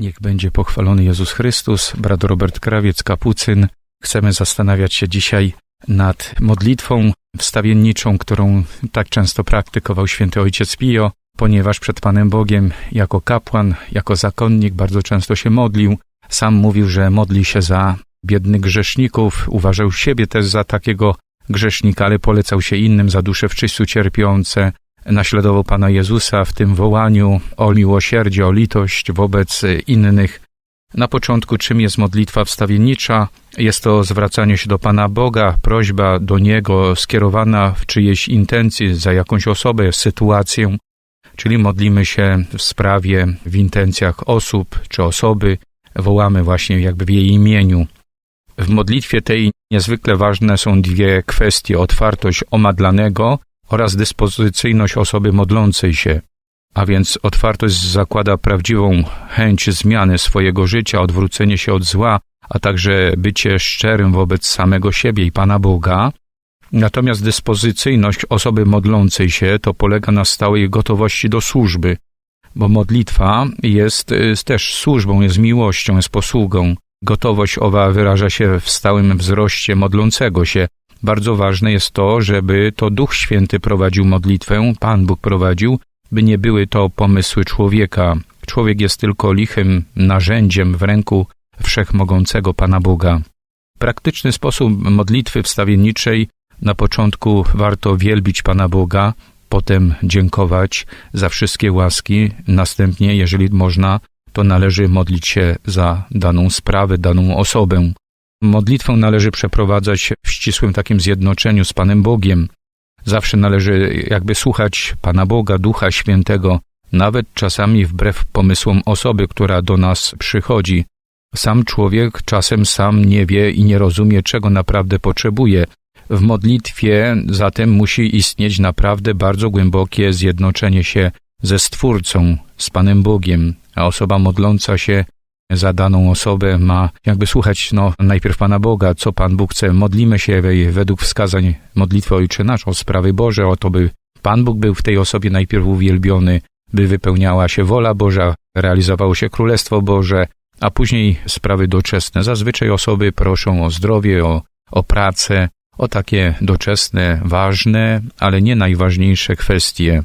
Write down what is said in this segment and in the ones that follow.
Niech będzie pochwalony Jezus Chrystus, brat Robert Krawiec, kapucyn. Chcemy zastanawiać się dzisiaj nad modlitwą wstawienniczą, którą tak często praktykował święty ojciec Pio, ponieważ przed Panem Bogiem jako kapłan, jako zakonnik bardzo często się modlił. Sam mówił, że modli się za biednych grzeszników, uważał siebie też za takiego grzesznika, ale polecał się innym za dusze w czyściu cierpiące, naśladował Pana Jezusa w tym wołaniu o miłosierdzie, o litość wobec innych. Na początku, czym jest modlitwa wstawiennicza? Jest to zwracanie się do Pana Boga, prośba do Niego skierowana w czyjejś intencji, za jakąś osobę, sytuację, czyli modlimy się w sprawie, w intencjach osób czy osoby, wołamy właśnie jakby w jej imieniu. W modlitwie tej niezwykle ważne są dwie kwestie: otwartość omadlanego oraz dyspozycyjność osoby modlącej się. A więc otwartość zakłada prawdziwą chęć zmiany swojego życia, odwrócenie się od zła, a także bycie szczerym wobec samego siebie i Pana Boga. Natomiast dyspozycyjność osoby modlącej się to polega na stałej gotowości do służby, bo modlitwa jest y, też służbą, jest miłością, jest posługą. Gotowość owa wyraża się w stałym wzroście modlącego się, bardzo ważne jest to, żeby to Duch Święty prowadził modlitwę, Pan Bóg prowadził, by nie były to pomysły człowieka. Człowiek jest tylko lichym narzędziem w ręku wszechmogącego Pana Boga. Praktyczny sposób modlitwy wstawienniczej na początku warto wielbić Pana Boga, potem dziękować za wszystkie łaski, następnie, jeżeli można, to należy modlić się za daną sprawę, daną osobę. Modlitwę należy przeprowadzać w ścisłym takim zjednoczeniu z Panem Bogiem. Zawsze należy jakby słuchać Pana Boga, Ducha Świętego, nawet czasami wbrew pomysłom osoby, która do nas przychodzi. Sam człowiek czasem sam nie wie i nie rozumie, czego naprawdę potrzebuje. W modlitwie zatem musi istnieć naprawdę bardzo głębokie zjednoczenie się ze Stwórcą, z Panem Bogiem, a osoba modląca się za daną osobę ma jakby słuchać no, najpierw Pana Boga, co Pan Bóg chce. Modlimy się według wskazań modlitwy Ojcze Nasz o sprawy Boże, o to, by Pan Bóg był w tej osobie najpierw uwielbiony, by wypełniała się wola Boża, realizowało się Królestwo Boże, a później sprawy doczesne. Zazwyczaj osoby proszą o zdrowie, o, o pracę, o takie doczesne, ważne, ale nie najważniejsze kwestie.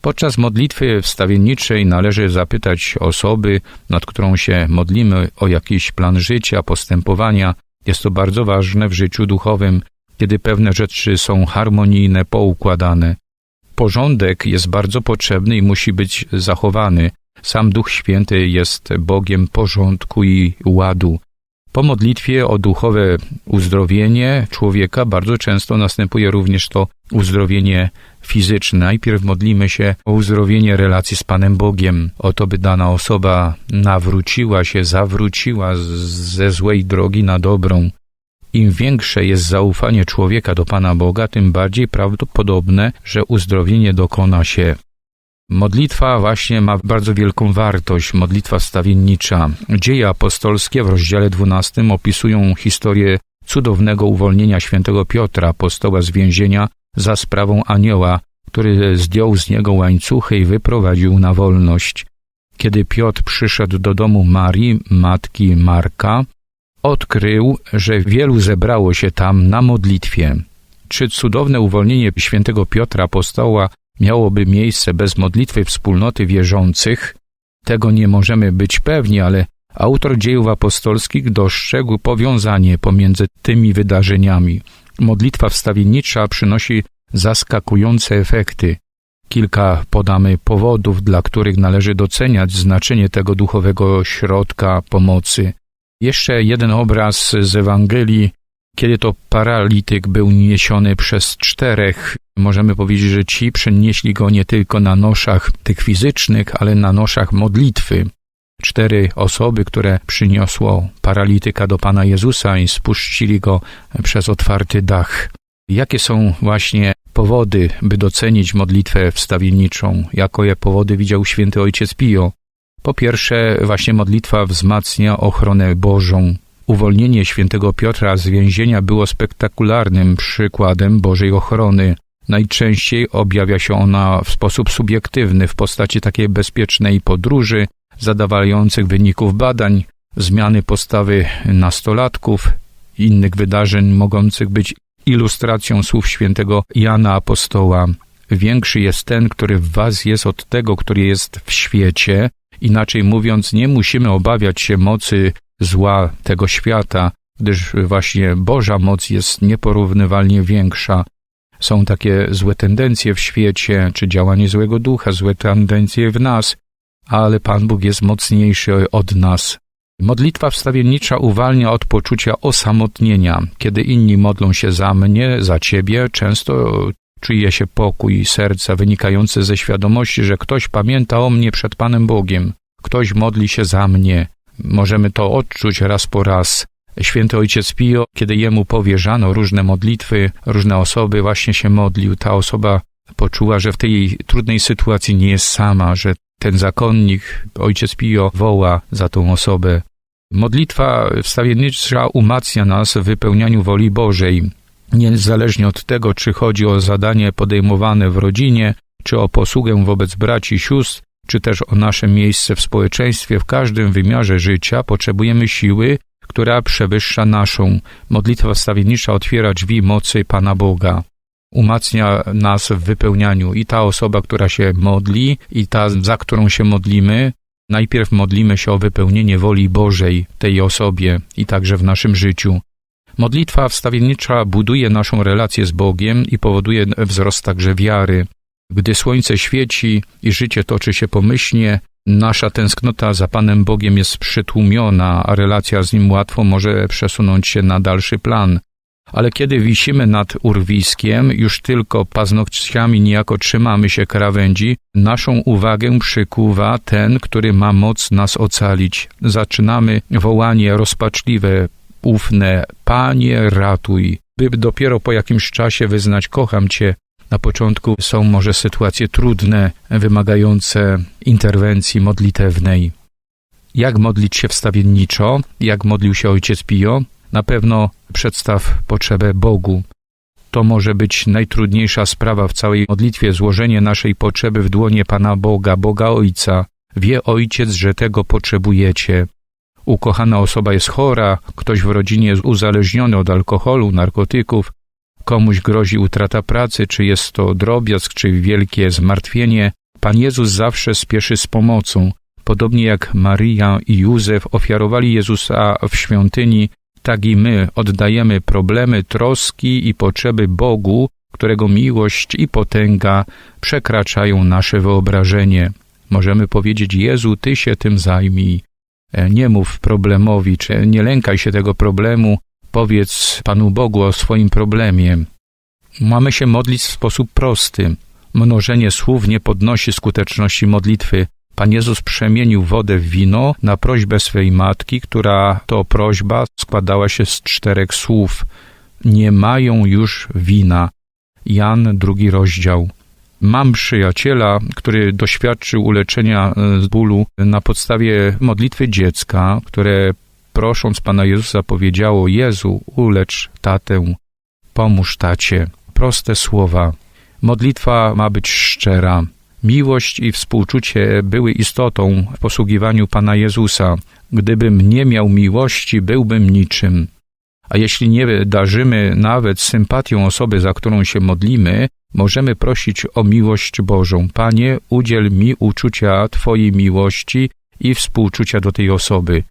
Podczas modlitwy wstawienniczej należy zapytać osoby, nad którą się modlimy, o jakiś plan życia, postępowania. Jest to bardzo ważne w życiu duchowym, kiedy pewne rzeczy są harmonijne, poukładane. Porządek jest bardzo potrzebny i musi być zachowany. Sam Duch Święty jest Bogiem porządku i ładu. Po modlitwie o duchowe uzdrowienie człowieka bardzo często następuje również to uzdrowienie fizyczne. Najpierw modlimy się o uzdrowienie relacji z Panem Bogiem, o to, by dana osoba nawróciła się, zawróciła ze złej drogi na dobrą. Im większe jest zaufanie człowieka do Pana Boga, tym bardziej prawdopodobne, że uzdrowienie dokona się. Modlitwa właśnie ma bardzo wielką wartość, modlitwa stawiennicza. Dzieje apostolskie w rozdziale 12 opisują historię cudownego uwolnienia świętego Piotra, apostoła z więzienia, za sprawą anioła, który zdjął z niego łańcuchy i wyprowadził na wolność. Kiedy Piotr przyszedł do domu Marii, matki Marka, odkrył, że wielu zebrało się tam na modlitwie. Czy cudowne uwolnienie świętego Piotra apostoła miałoby miejsce bez modlitwy wspólnoty wierzących? Tego nie możemy być pewni, ale autor dziejów apostolskich dostrzegł powiązanie pomiędzy tymi wydarzeniami. Modlitwa wstawiennicza przynosi zaskakujące efekty. Kilka podamy powodów, dla których należy doceniać znaczenie tego duchowego środka pomocy. Jeszcze jeden obraz z Ewangelii, kiedy to paralityk był niesiony przez czterech. Możemy powiedzieć, że ci przenieśli go nie tylko na noszach tych fizycznych, ale na noszach modlitwy. Cztery osoby, które przyniosło paralityka do Pana Jezusa i spuścili go przez otwarty dach. Jakie są właśnie powody, by docenić modlitwę wstawienniczą? Jako je powody widział święty ojciec Pio? Po pierwsze, właśnie modlitwa wzmacnia ochronę Bożą. Uwolnienie świętego Piotra z więzienia było spektakularnym przykładem Bożej ochrony. Najczęściej objawia się ona w sposób subiektywny, w postaci takiej bezpiecznej podróży, zadawających wyników badań, zmiany postawy nastolatków, innych wydarzeń mogących być ilustracją słów świętego Jana Apostoła. Większy jest ten, który w was jest od tego, który jest w świecie. Inaczej mówiąc, nie musimy obawiać się mocy zła tego świata, gdyż właśnie Boża moc jest nieporównywalnie większa. Są takie złe tendencje w świecie, czy działanie złego ducha, złe tendencje w nas, ale Pan Bóg jest mocniejszy od nas. Modlitwa wstawiennicza uwalnia od poczucia osamotnienia. Kiedy inni modlą się za mnie, za ciebie, często czuje się pokój serca wynikający ze świadomości, że ktoś pamięta o mnie przed Panem Bogiem. Ktoś modli się za mnie. Możemy to odczuć raz po raz. Święty Ojciec Pio, kiedy jemu powierzano różne modlitwy, różne osoby, właśnie się modlił. Ta osoba poczuła, że w tej trudnej sytuacji nie jest sama, że ten zakonnik, Ojciec Pio, woła za tą osobę. Modlitwa wstawiennicza umacnia nas w wypełnianiu woli Bożej. Niezależnie od tego, czy chodzi o zadanie podejmowane w rodzinie, czy o posługę wobec braci i sióstr, czy też o nasze miejsce w społeczeństwie, w każdym wymiarze życia potrzebujemy siły, która przewyższa naszą. Modlitwa wstawiennicza otwiera drzwi mocy Pana Boga. Umacnia nas w wypełnianiu i ta osoba, która się modli, i ta, za którą się modlimy, Najpierw modlimy się o wypełnienie woli Bożej tej osobie i także w naszym życiu. Modlitwa wstawiennicza buduje naszą relację z Bogiem i powoduje wzrost także wiary. Gdy słońce świeci i życie toczy się pomyślnie, nasza tęsknota za Panem Bogiem jest przytłumiona, a relacja z Nim łatwo może przesunąć się na dalszy plan ale kiedy wisimy nad urwiskiem, już tylko paznokciami niejako trzymamy się krawędzi, naszą uwagę przykuwa ten, który ma moc nas ocalić. Zaczynamy wołanie rozpaczliwe, ufne, Panie ratuj, by dopiero po jakimś czasie wyznać kocham Cię. Na początku są może sytuacje trudne, wymagające interwencji modlitewnej. Jak modlić się wstawienniczo? Jak modlił się ojciec Pio? Na pewno przedstaw potrzebę Bogu. To może być najtrudniejsza sprawa w całej modlitwie złożenie naszej potrzeby w dłonie Pana Boga, Boga Ojca. Wie Ojciec, że tego potrzebujecie. Ukochana osoba jest chora, ktoś w rodzinie jest uzależniony od alkoholu, narkotyków, komuś grozi utrata pracy, czy jest to drobiazg, czy wielkie zmartwienie. Pan Jezus zawsze spieszy z pomocą. Podobnie jak Maria i Józef ofiarowali Jezusa w świątyni, tak i my oddajemy problemy, troski i potrzeby Bogu, którego miłość i potęga przekraczają nasze wyobrażenie. Możemy powiedzieć: Jezu, Ty się tym zajmij. E, nie mów problemowi, czy nie lękaj się tego problemu, powiedz Panu Bogu o swoim problemie. Mamy się modlić w sposób prosty. Mnożenie słów nie podnosi skuteczności modlitwy. Pan Jezus przemienił wodę w wino na prośbę swej matki, która to prośba składała się z czterech słów. Nie mają już wina. Jan, drugi rozdział. Mam przyjaciela, który doświadczył uleczenia z bólu na podstawie modlitwy dziecka, które prosząc Pana Jezusa powiedziało: Jezu, ulecz tatę, pomóż tacie. Proste słowa. Modlitwa ma być szczera. Miłość i współczucie były istotą w posługiwaniu Pana Jezusa. Gdybym nie miał miłości, byłbym niczym. A jeśli nie darzymy nawet sympatią osoby, za którą się modlimy, możemy prosić o miłość Bożą. Panie, udziel mi uczucia Twojej miłości i współczucia do tej osoby.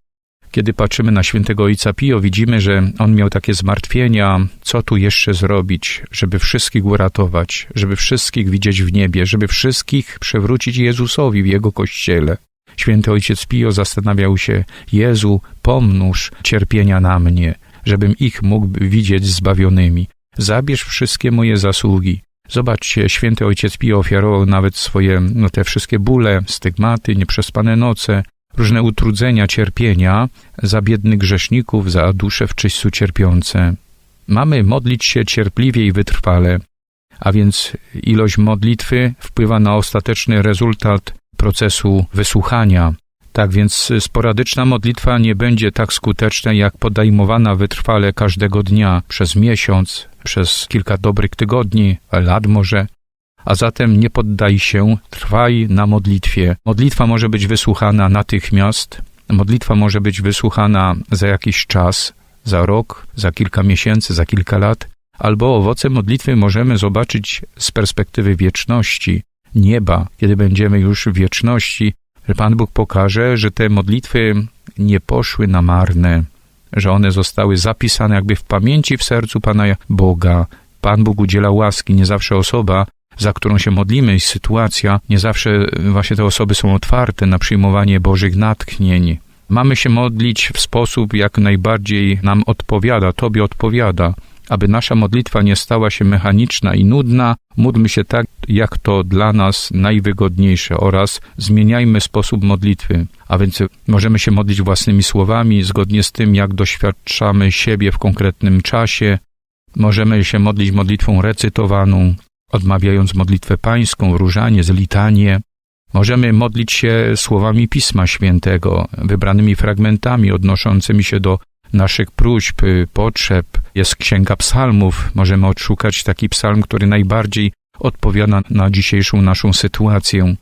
Kiedy patrzymy na świętego ojca Pio, widzimy, że on miał takie zmartwienia, co tu jeszcze zrobić, żeby wszystkich uratować, żeby wszystkich widzieć w niebie, żeby wszystkich przewrócić Jezusowi w jego kościele. Święty ojciec Pio zastanawiał się: Jezu, pomnóż cierpienia na mnie, żebym ich mógł widzieć zbawionymi. Zabierz wszystkie moje zasługi. Zobaczcie, święty ojciec Pio ofiarował nawet swoje, no te wszystkie bóle, stygmaty, nieprzespane noce, różne utrudzenia, cierpienia za biednych grzeszników, za dusze w czyśćcu cierpiące. Mamy modlić się cierpliwie i wytrwale, a więc ilość modlitwy wpływa na ostateczny rezultat procesu wysłuchania. Tak więc sporadyczna modlitwa nie będzie tak skuteczna jak podejmowana wytrwale każdego dnia, przez miesiąc, przez kilka dobrych tygodni, lat może. A zatem nie poddaj się, trwaj na modlitwie. Modlitwa może być wysłuchana natychmiast, modlitwa może być wysłuchana za jakiś czas, za rok, za kilka miesięcy, za kilka lat, albo owoce modlitwy możemy zobaczyć z perspektywy wieczności, nieba, kiedy będziemy już w wieczności, że Pan Bóg pokaże, że te modlitwy nie poszły na marne, że one zostały zapisane jakby w pamięci w sercu Pana Boga. Pan Bóg udziela łaski, nie zawsze osoba, za którą się modlimy, i sytuacja, nie zawsze właśnie te osoby są otwarte na przyjmowanie Bożych natchnień. Mamy się modlić w sposób, jak najbardziej nam odpowiada, Tobie odpowiada. Aby nasza modlitwa nie stała się mechaniczna i nudna, módlmy się tak, jak to dla nas najwygodniejsze oraz zmieniajmy sposób modlitwy. A więc możemy się modlić własnymi słowami, zgodnie z tym, jak doświadczamy siebie w konkretnym czasie. Możemy się modlić modlitwą recytowaną, odmawiając modlitwę pańską, różanie, zlitanie. Możemy modlić się słowami Pisma Świętego, wybranymi fragmentami odnoszącymi się do naszych próśb, potrzeb. Jest Księga Psalmów. Możemy odszukać taki psalm, który najbardziej odpowiada na dzisiejszą naszą sytuację.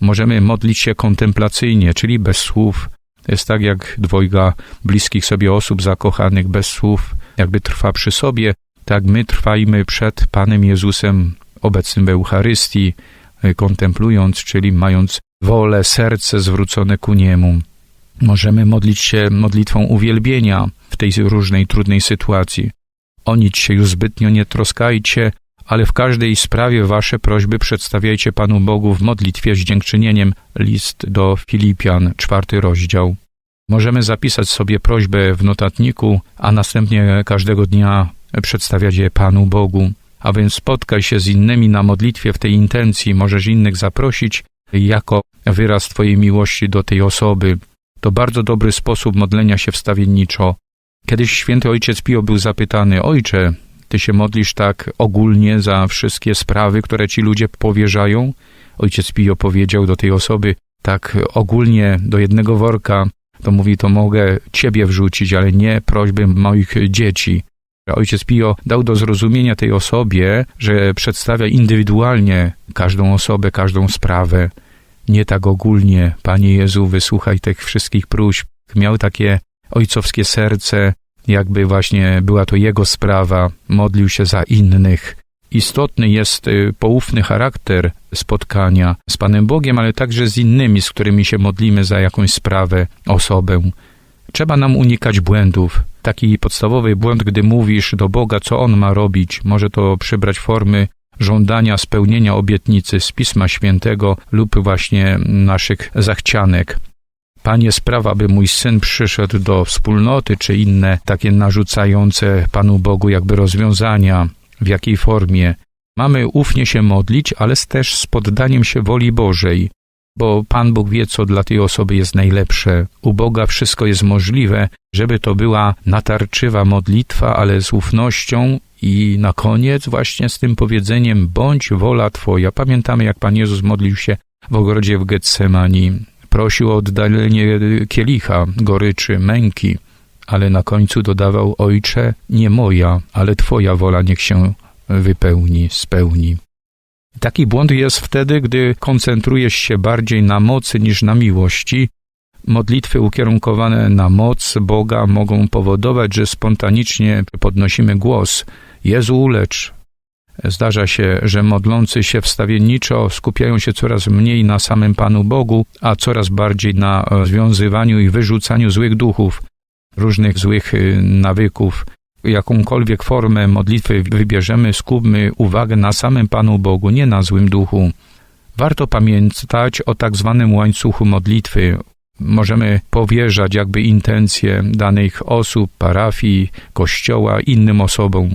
Możemy modlić się kontemplacyjnie, czyli bez słów. To jest tak jak dwojga bliskich sobie osób zakochanych bez słów, jakby trwa przy sobie, tak my trwajmy przed Panem Jezusem obecnym w Eucharystii, kontemplując, czyli mając wolę, serce zwrócone ku Niemu. Możemy modlić się modlitwą uwielbienia w tej różnej trudnej sytuacji. O nic się już zbytnio nie troskajcie, ale w każdej sprawie wasze prośby przedstawiajcie Panu Bogu w modlitwie z dziękczynieniem. List do Filipian, czwarty rozdział. Możemy zapisać sobie prośbę w notatniku, a następnie każdego dnia przedstawiać je Panu Bogu. A więc spotkaj się z innymi na modlitwie w tej intencji, możesz innych zaprosić jako wyraz Twojej miłości do tej osoby. To bardzo dobry sposób modlenia się wstawienniczo. Kiedyś święty ojciec Pio był zapytany: Ojcze, ty się modlisz tak ogólnie za wszystkie sprawy, które ci ludzie powierzają? Ojciec Pio powiedział do tej osoby tak ogólnie do jednego worka, to mówi, to mogę ciebie wrzucić, ale nie prośby moich dzieci. Ojciec Pio dał do zrozumienia tej osobie, że przedstawia indywidualnie każdą osobę, każdą sprawę, nie tak ogólnie. Panie Jezu, wysłuchaj tych wszystkich próśb. Miał takie ojcowskie serce, jakby właśnie była to jego sprawa, modlił się za innych. Istotny jest y, poufny charakter spotkania z Panem Bogiem, ale także z innymi, z którymi się modlimy za jakąś sprawę, osobę. Trzeba nam unikać błędów. Taki podstawowy błąd, gdy mówisz do Boga, co On ma robić, może to przybrać formy żądania spełnienia obietnicy z Pisma Świętego lub właśnie naszych zachcianek. Panie, sprawa, by mój syn przyszedł do wspólnoty, czy inne takie narzucające Panu Bogu jakby rozwiązania, w jakiej formie. Mamy ufnie się modlić, ale też z poddaniem się woli Bożej, bo Pan Bóg wie, co dla tej osoby jest najlepsze. U Boga wszystko jest możliwe, żeby to była natarczywa modlitwa, ale z ufnością i na koniec właśnie z tym powiedzeniem bądź wola Twoja. Pamiętamy, jak Pan Jezus modlił się w ogrodzie w Getsemani. Prosił o oddalenie kielicha, goryczy, męki, ale na końcu dodawał: Ojcze, nie moja, ale Twoja wola niech się wypełni, spełni. Taki błąd jest wtedy, gdy koncentrujesz się bardziej na mocy niż na miłości. Modlitwy ukierunkowane na moc Boga mogą powodować, że spontanicznie podnosimy głos: Jezu, ulecz, Zdarza się, że modlący się wstawienniczo skupiają się coraz mniej na samym Panu Bogu, a coraz bardziej na związywaniu i wyrzucaniu złych duchów, różnych złych y, nawyków. Jakąkolwiek formę modlitwy wybierzemy, skupmy uwagę na samym Panu Bogu, nie na złym duchu. Warto pamiętać o tak zwanym łańcuchu modlitwy. Możemy powierzać jakby intencje danych osób, parafii, kościoła innym osobom.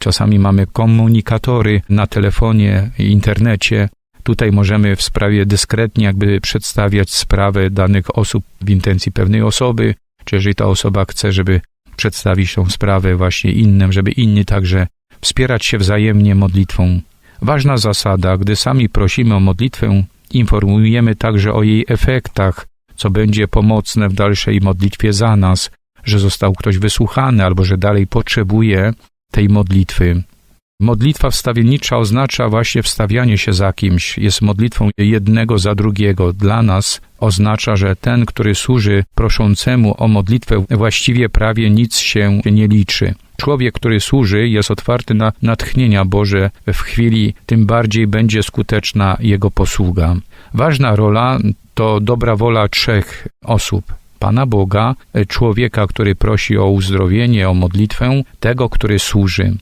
Czasami mamy komunikatory na telefonie i internecie. Tutaj możemy w sprawie dyskretnie jakby przedstawiać sprawę danych osób w intencji pewnej osoby, czy jeżeli ta osoba chce, żeby przedstawić tą sprawę właśnie innym, żeby inni także wspierać się wzajemnie modlitwą. Ważna zasada, gdy sami prosimy o modlitwę, informujemy także o jej efektach, co będzie pomocne w dalszej modlitwie za nas, że został ktoś wysłuchany albo że dalej potrzebuje tej modlitwy. Modlitwa wstawiennicza oznacza właśnie wstawianie się za kimś, jest modlitwą jednego za drugiego. Dla nas oznacza, że ten, który służy proszącemu o modlitwę, właściwie prawie nic się nie liczy. Człowiek, który służy, jest otwarty na natchnienia Boże w chwili, tym bardziej będzie skuteczna jego posługa. Ważna rola to dobra wola trzech osób. Pana Boga, człowieka, który prosi o uzdrowienie, o modlitwę, tego, który służy.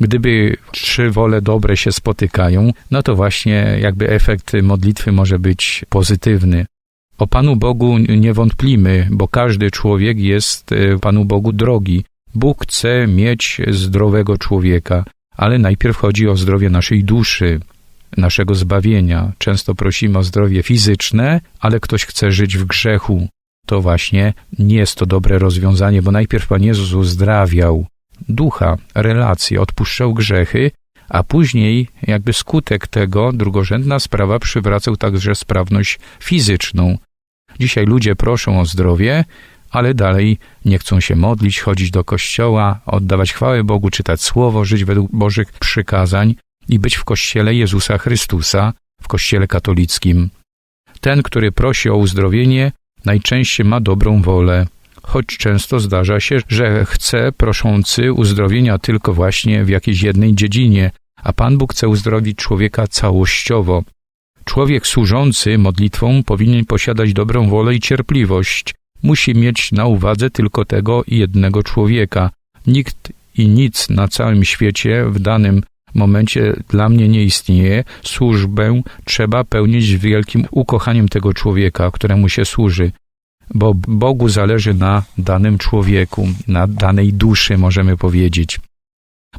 Gdyby trzy wole dobre się spotykają, no to właśnie jakby efekt modlitwy może być pozytywny. O Panu Bogu nie wątplimy, bo każdy człowiek jest e, Panu Bogu drogi. Bóg chce mieć zdrowego człowieka, ale najpierw chodzi o zdrowie naszej duszy, naszego zbawienia. Często prosimy o zdrowie fizyczne, ale ktoś chce żyć w grzechu. To właśnie nie jest to dobre rozwiązanie, bo najpierw Pan Jezus uzdrawiał ducha, relacje, odpuszczał grzechy, a później jakby skutek tego, drugorzędna sprawa, przywracał także sprawność fizyczną. Dzisiaj ludzie proszą o zdrowie, ale dalej nie chcą się modlić, chodzić do kościoła, oddawać chwałę Bogu, czytać słowo, żyć według Bożych przykazań i być w kościele Jezusa Chrystusa, w kościele katolickim. Ten, który prosi o uzdrowienie, najczęściej ma dobrą wolę, choć często zdarza się, że chce proszący uzdrowienia tylko właśnie w jakiejś jednej dziedzinie, a Pan Bóg chce uzdrowić człowieka całościowo. Człowiek służący modlitwą powinien posiadać dobrą wolę i cierpliwość. Musi mieć na uwadze tylko tego jednego człowieka. Nikt i nic na całym świecie w danym momencie dla mnie nie istnieje. Służbę trzeba pełnić wielkim ukochaniem tego człowieka, któremu się służy bo Bogu zależy na danym człowieku, na danej duszy, możemy powiedzieć.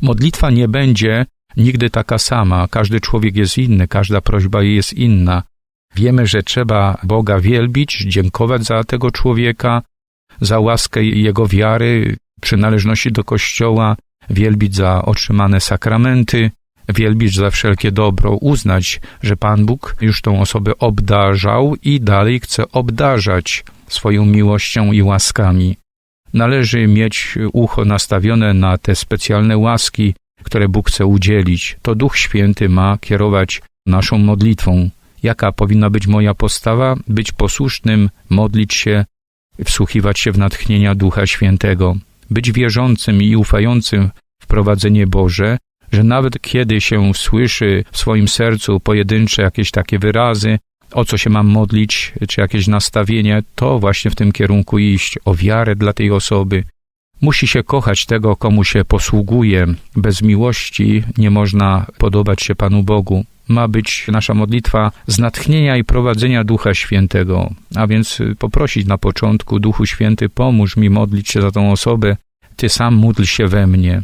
Modlitwa nie będzie nigdy taka sama. Każdy człowiek jest inny, każda prośba jest inna. Wiemy, że trzeba Boga wielbić, dziękować za tego człowieka, za łaskę jego wiary, przynależności do Kościoła, wielbić za otrzymane sakramenty, wielbić za wszelkie dobro, uznać, że Pan Bóg już tą osobę obdarzał i dalej chce obdarzać swoją miłością i łaskami. Należy mieć ucho nastawione na te specjalne łaski, które Bóg chce udzielić. To Duch Święty ma kierować naszą modlitwą. Jaka powinna być moja postawa? Być posłusznym, modlić się, wsłuchiwać się w natchnienia Ducha Świętego, być wierzącym i ufającym w prowadzenie Boże, że nawet kiedy się słyszy w swoim sercu pojedyncze jakieś takie wyrazy, o co się mam modlić, czy jakieś nastawienie, to właśnie w tym kierunku iść, o wiarę dla tej osoby. Musi się kochać tego, komu się posługuje. Bez miłości nie można podobać się Panu Bogu. Ma być nasza modlitwa z natchnienia i prowadzenia Ducha Świętego. A więc poprosić na początku, Duchu Święty, pomóż mi modlić się za tą osobę, Ty sam módl się we mnie.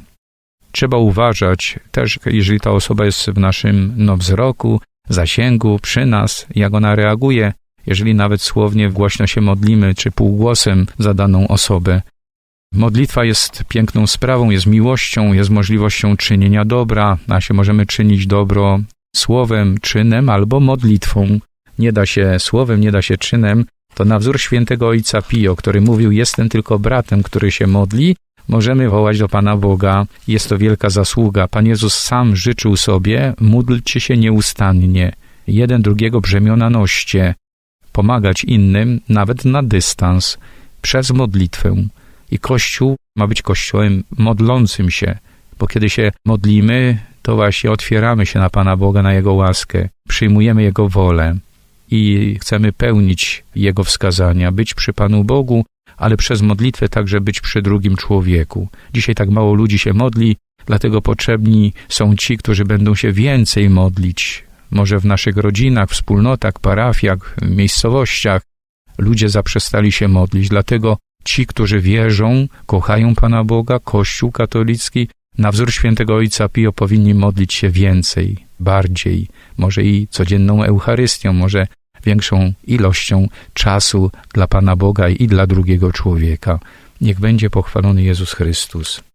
Trzeba uważać też, jeżeli ta osoba jest w naszym no, wzroku, zasięgu przy nas, jak ona reaguje, jeżeli nawet słownie głośno się modlimy, czy półgłosem za daną osobę. Modlitwa jest piękną sprawą, jest miłością, jest możliwością czynienia dobra, a się możemy czynić dobro słowem, czynem albo modlitwą. Nie da się słowem, nie da się czynem. To na wzór świętego ojca Pio, który mówił: Jestem tylko bratem, który się modli, możemy wołać do Pana Boga. Jest to wielka zasługa. Pan Jezus sam życzył sobie, módlcie się nieustannie, jeden drugiego brzemiona noście, pomagać innym nawet na dystans, przez modlitwę. I Kościół ma być Kościołem modlącym się, bo kiedy się modlimy, to właśnie otwieramy się na Pana Boga, na Jego łaskę, przyjmujemy Jego wolę i chcemy pełnić Jego wskazania, być przy Panu Bogu, ale przez modlitwę także być przy drugim człowieku. Dzisiaj tak mało ludzi się modli, dlatego potrzebni są ci, którzy będą się więcej modlić. Może w naszych rodzinach, wspólnotach, parafiach, miejscowościach ludzie zaprzestali się modlić, dlatego ci, którzy wierzą, kochają Pana Boga, Kościół katolicki, na wzór świętego Ojca Pio powinni modlić się więcej, bardziej, może i codzienną Eucharystią, może większą ilością czasu dla Pana Boga i dla drugiego człowieka. Niech będzie pochwalony Jezus Chrystus.